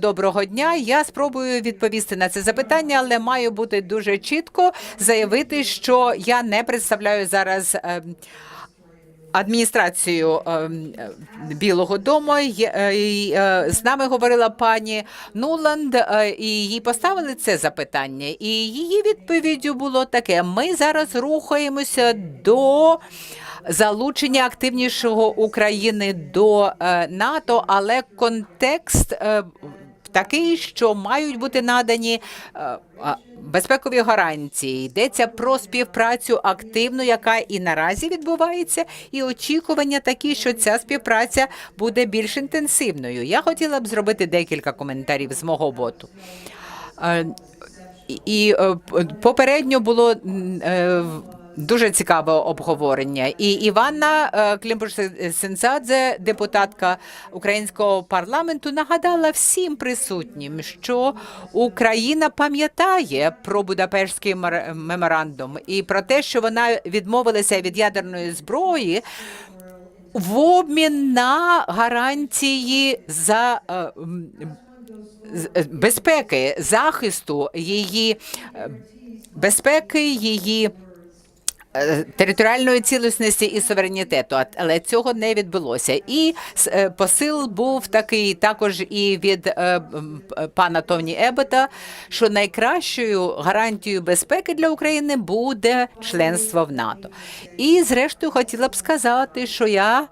Доброго дня. Я спробую відповісти на це запитання, але маю бути дуже чітко заявити, що я не представляю зараз. е, Адміністрацію е, е, Білого Дому з нами говорила пані Нуланд, і їй поставили це запитання. І її відповіддю було таке: ми зараз рухаємося до залучення активнішого України до НАТО, але контекст. Такий, що мають бути надані е, безпекові гарантії. Йдеться про співпрацю активну, яка і наразі відбувається, і очікування такі, що ця співпраця буде більш інтенсивною. Я хотіла б зробити декілька коментарів з мого боту. Е, і- е, попередньо було дуже цікаве обговорення. І Іванна Клімпуш-Сенцадзе, депутатка українського парламенту, нагадала всім присутнім, що Україна пам'ятає про Будапештський меморандум і про те, що вона відмовилася від ядерної зброї. В обмін на гарантії за е, е, безпеки, захисту її е, безпеки, її е, територіальної цілісності і суверенітету, але цього не відбулося. І е, посил був такий також і від е, пана Тоні Ебета, що найкращою гарантією безпеки для України буде членство в НАТО. І зрештою хотіла б сказати, що я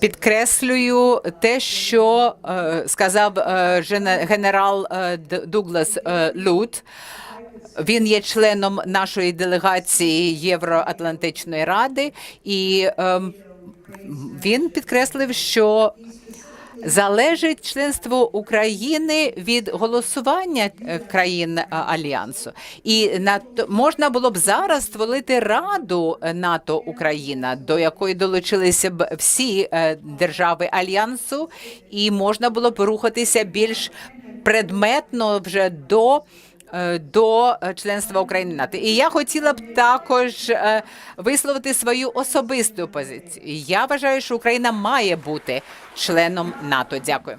Підкреслюю те, що е, сказав е, генерал е, Дуглас е, Лут. Він є членом нашої делегації Євроатлантичної ради, і ем, він підкреслив, що залежить членство України від голосування е, країн е, альянсу, і на можна було б зараз створити раду е, НАТО Україна, до якої долучилися б всі держави альянсу, і можна було б рухатися більш предметно вже до. Е, До е, членства України НАТО. І я хотіла б також е, висловити свою особисту позицію. Я вважаю, що Україна має бути членом НАТО. Дякую.